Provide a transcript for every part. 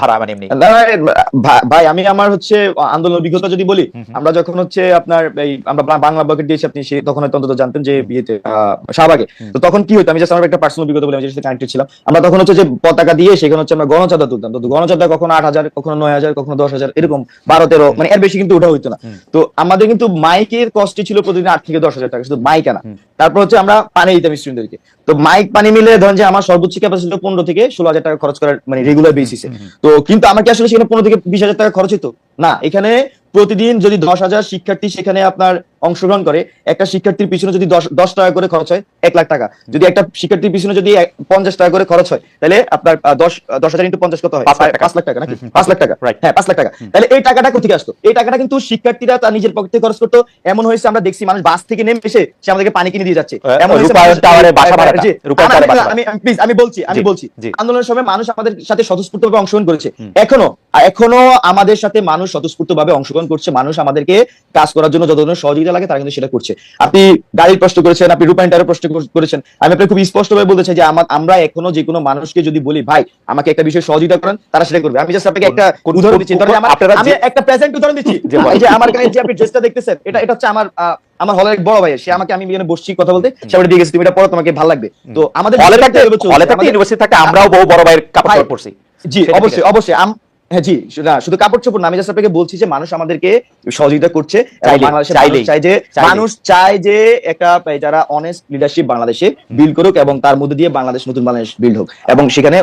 ভাড়া মানে এমনি। ভাই আমি আমার হচ্ছে আন্দোলন অভিজ্ঞতা যদি বলি আমরা যখন হচ্ছে আপনার এই আমরা বাংলা বকেট দিয়েছি আপনি সে তখন হয়তো অন্তত জানতেন যে বিয়েতে শাহবাগে। তো তখন কি হতো আমি জাস্ট আমার একটা পার্সোনাল অভিজ্ঞতা বলি আমি যেটা কানেক্টেড ছিলাম। আমরা তখন হচ্ছে যে পতাকা দিয়ে সেখানে হচ্ছে আমরা গণচাঁদা তুলতাম। তো গণচাঁদা কখনো আট হাজার কখনো নয় হাজার কখনো দশ হাজার এরকম বারো তেরো মানে এর বেশি কিন্তু ওঠা হইতো না। তো আমাদের কিন্তু মাইকের কস্টই ছিল প্রতিদিন আট থেকে দশ হাজার টাকা শুধু মাইক আনা তারপর হচ্ছে আমরা পানি দিতাম স্টুডেন্টদেরকে তো মাইক পানি মিলে ধরেন যে আমার সর্বোচ্চ ক্যাপাসিটি পনেরো থেকে ষোলো হাজার টাকা খরচ করার মানে রেগুলার বেসিসে তো কিন্তু আমাকে আসলে সেখানে পনেরো থেকে বিশ হাজার টাকা খরচ হতো না এখানে প্রতিদিন যদি দশ হাজার শিক্ষার্থী সেখানে আপনার অংশগ্রহণ করে একটা শিক্ষার্থীর পিছনে যদি দশ টাকা করে খরচ হয় এক লাখ টাকা। যদি একটা শিক্ষার্থীর পিছনে যদি পঞ্চাশ টাকা করে খরচ হয় তাহলে আপনার দশ দশ হাজার ইন্টু পঞ্চাশ কত হয়? পাঁচ লাখ টাকা। নাকি? পাঁচ লাখ টাকা। হ্যাঁ পাঁচ লাখ টাকা। তাহলে এই টাকাটা কোথেকে আসতো? এই টাকাটা কিন্তু শিক্ষার্থীরা তার নিজের পকেট থেকে খরচ করতো। এমন হয়েছে আমরা দেখছি মানুষ বাস থেকে নেমে এসে সে আমাদেরকে পানি কিনে দিয়ে যাচ্ছে। এমন হয়েছে প্লিজ আমি বলছি আমি বলছি। আন্দোলনের সময় মানুষ আমাদের সাথে স্বতঃস্ফূর্ত ভাবে অংশগ্রহণ করেছে। এখনও এখনও আমাদের সাথে মানুষ স্বতঃস্ফূর্ত ভাবে অংশগ্রহণ করছে। মানুষ আমাদেরকে কাজ করার জন্য যত ধরনের সহযোগিতা লাগে তারা কিন্তু সেটা করছে। আপনি গাড়ির প্রশ্ন করেছেন আপনি রূপায়ণটারও প্রশ্ন করেছেন। আমি আপনাকে খুব স্পষ্টভাবে বলতে চাই যে আমরা এখনও যে কোনো মানুষকে যদি বলি ভাই আমাকে একটা বিষয়ে সহযোগিতা করেন তারা সেটা করবে। আমি জাস্ট আপনাকে একটা উদাহরণ দিচ্ছি। আমি একটা প্রেজেন্ট উদাহরণ দিচ্ছি। যে আমার গায়ে যে আপনি ড্রেসটা দেখতেছেন এটা এটা হচ্ছে আমার আমার হলের এক বড় ভাই সে আমাকে আমি এখানে বসছি কথা বলতে। সে আমাকে দিয়ে গেছে তুমি এটা পড়ো তোমাকে ভালো লাগবে। তো আমাদের হলে থাকতে ইউনিভার্সিটি থাকতে আমরাও বহু বড় ভাইয়ের কাপড় পরছি। জি অবশ্যই অবশ্যই। হ্যাঁ জি না শুধু কাপড় চোপড় না আমি জাস্ট আপনাকে বলছি যে মানুষ আমাদেরকে সহযোগিতা করছে। চাই যে মানুষ চায় যে একটা যারা অনেস্ট লিডারশিপ বাংলাদেশে বিল্ড করুক এবং তার মধ্যে দিয়ে বাংলাদেশ নতুন বাংলাদেশ বিল্ড হোক। এবং সেখানে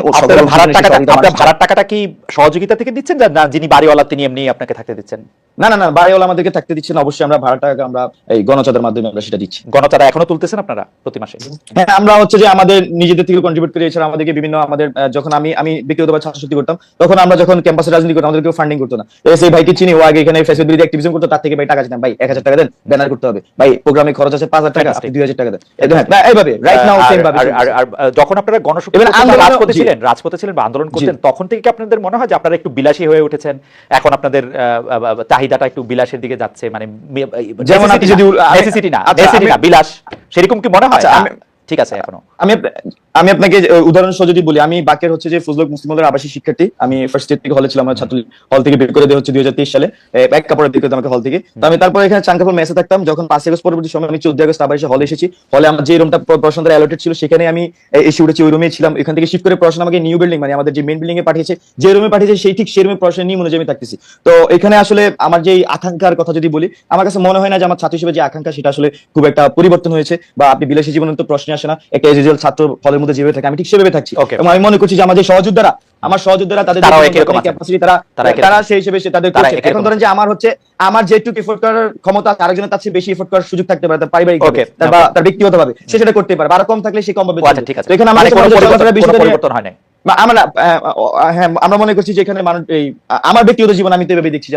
ভাড়ার টাকাটা কি সহযোগিতা থেকে দিচ্ছেন? না- যিনি বাড়িওয়ালা তিনি এমনি আপনাকে থাকতে দিচ্ছেন? না না না বাড়িওয়ালা আমাদেরকে থাকতে দিচ্ছে না অবশ্যই আমরা ভাড়া টাকা আমরা এই গণচাঁদার মাধ্যমে আমরা সেটা দিচ্ছি। গণচাঁদা এখনও তুলতেছেন আপনারা প্রতি মাসে? হ্যাঁ আমরা হচ্ছে যে আমাদের নিজেদের থেকে কন্ট্রিবিউট করে এছাড়া আমাদেরকে বিভিন্ন আমাদের যখন আমি আমি ব্যক্তিগতভাবে ছাত্রশক্তি করতাম তখন আমরা যখন ক্যাম্পাসে রাজনীতি করতাম আমাদের কেউ ফান্ডিং করতো না। এবার সেই ভাইকে চিনি ও আগে এখানে ফেসবুক বিরোধী অ্যাক্টিভিজম করতো তার থেকে ভাই টাকা দিতাম ভাই এক হাজার টাকা দেন ব্যানার করতে হবে। ভাই প্রোগ্রামে খরচ আছে পাঁচ হাজার টাকা আপনি দুই হাজার টাকা দেন। একদম হ্যাঁ, এইভাবে রাইট নাও সেম ভাবে আর- যখন আপনারা গণশক্তি রাজপথে ছিলেন রাজপথে ছিলেন বা আন্দোলন করতেন তখন থেকে কি আপনাদের মনে হয় যে আপনারা একটু বিলাসী হয়ে উঠেছেন? এখন আপনাদের চাহিদাটা একটু বিলাসের দিকে যাচ্ছে মানে যেমন আপনি যদি নেসেসিটি না আচ্ছা, না বিলাস। সেরকম কি মনে হয়? আচ্ছা, ঠিক আছে এখনও। আমি আমি আপনাকে উদাহরণ যদি বলি, আমি বাকের হচ্ছে যে ফজলক মুসলিম হলের আবাসিক শিক্ষার্থী। আমি ফার্স্ট ইয়ার থেকে হলে ছিলাম, আমার ছাত্র হল থেকে বের করে দেওয়া হচ্ছে দুই হাজার তেইশ সালে। এক কাপড়ে বের করে আমাকে হল থেকে। তো আমি তারপর এখানে চাঙ্কাপুর মেসে থাকতাম, যখন পাঁচ আগস্ট পরবর্তী সময় আমি চোদ্দ আগস্ট আবার এসে হলে এসেছি। হলে আমার যে রুমটা পড়াশোনার অ্যালোটেড ছিল, সেখানে আমি এসে উঠেছি, ওই রুমে ছিলাম। এখান থেকে শিফট করে পড়াশোনা আমাকে নিউ বিল্ডিং মানে আমাদের যে মেন বিল্ডিং এ পাঠিয়েছে, যে রুমে পাঠিয়েছে, সেই ঠিক সেই রুমে পড়াশোনা নিয়ে মনে আমি থাকতেছি। তো এখানে আসলে আমার যে আকাঙ্ক্ষার কথা যদি বলি, আমার কাছে মনে হয় না যে আমার ছাত্র হিসেবে যে আকাঙ্ক্ষা, সেটা আসলে খুব একটা পরিবর্তন হয়েছে বা আপনি বিলাসী জীবনে তো প্রশ্ন আসে না। একটা এজিজুয়াল ছাত্র হলের মধ্যে যেভাবে থাকে আমি ঠিক সেভাবে থাকছি। এবং আমি মনে করছি যে আমাদের সহযোদ্ধারা আমার সহযোদ্ধারা তাদের। ক্যাপাসিটি তারা তারা তারা। সেই হিসেবে সে তাদের করছে। এখন ধরেন যে আমার হচ্ছে আমার যেটুকু এফোর্ট করার ক্ষমতা আছে, আরেকজনের তার চেয়ে বেশি এফোর্ট করার সুযোগ থাকতে পারে তার পারিবারিক বা তার ব্যক্তিগত ভাবে সে সেটা করতে পারে আরও কম থাকলে সে কম ভাবে আচ্ছা ঠিক আছে। এখানে আমার মানে মনে পরিবর্তন- হয় আমরা আহ, হ্যাঁ আমরা মনে করছি যে এখানে মানুষ এই আমার ব্যক্তিগত জীবন আমি তো এভাবে দেখছি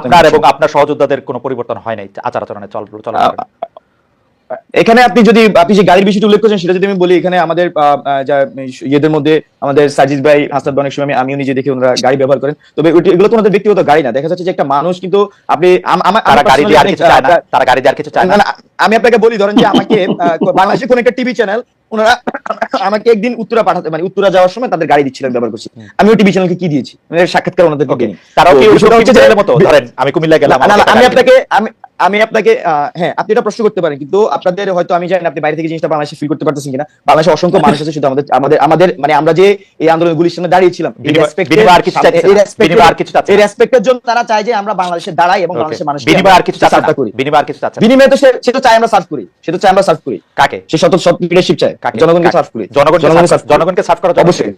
আপনার এবং আপনার সহযোদ্ধাদের কোনো পরিবর্তন হয় নাই আচার আচরণে চল চল না। এখানে আপনি যদি আপনি যে গাড়ির বিষয়টি উল্লেখ করেছেন সেটা যদি আমি বলি এখানে আমাদের ইয়েদের মধ্যে আমাদের সাজিদ ভাই হাসাদ অনেক সময় আমি- আমিও নিজে দেখি ওনারা গাড়ি ব্যবহার করেন। তবে এগুলো তো ওনাদের ব্যক্তিগত গাড়ি না। দেখা যাচ্ছে যে একটা মানুষ কিন্তু আপনি আমার তারা গাড়ি দিয়ে আর কিছু চায় না। তারা গাড়ি দিয়ে আর কিছু চায় না, আমি আপনাকে বলি ধরেন যে আমাকে বাংলাদেশে কোন একটা টিভি চ্যানেল ওনারা আমাকে একদিন উত্তরা পাঠাতে মানে উত্তরা যাওয়ার সময় তাদের গাড়ি দিচ্ছিলেন ব্যবহার করছি। আমি ওই টিভি চ্যানেলকে কি দিয়েছি? মানে সাক্ষাৎকার ওনাদের। তারাও কি ওই মতো? ধরেন আমি কুমিল্লা গেলাম আমি আপনাকে আমি আমি আপনাকে হ্যাঁ আপনি এটা প্রশ্ন করতে পারেন কিন্তু আপনাদের হয়তো আমি জানি আপনি বাইরে থেকে জিনিসটা বাংলাদেশে ফিল করতে পারতেছেন কিনা বাংলাদেশে অসংখ্য মানুষ আছে শুধু আমাদের আমাদের আমাদের মানে আমরা যে এই আন্দোলন গুলির সামনে দাঁড়িয়েছিলাম এই। রেসপেক্টের জন্য তারা চায় যে আমরা বাংলাদেশে দাঁড়াই এবং. বাংলাদেশের মানুষ বিনিময় আর কিছু চাচ্ছে করি বিনিময় আর কিছু চাচ্ছে। বিনিময়ে তো সে তো চাই আমরা সার্ভ করি সে তো চাই আমরা সার্ভ করি কাকে সে শত শত লিডারশিপ চায় কাকে জনগণকে? সার্ভ করি জনগণকে জনগণকে serve করি। জনগণকে সার্ভ করা অবশ্যই।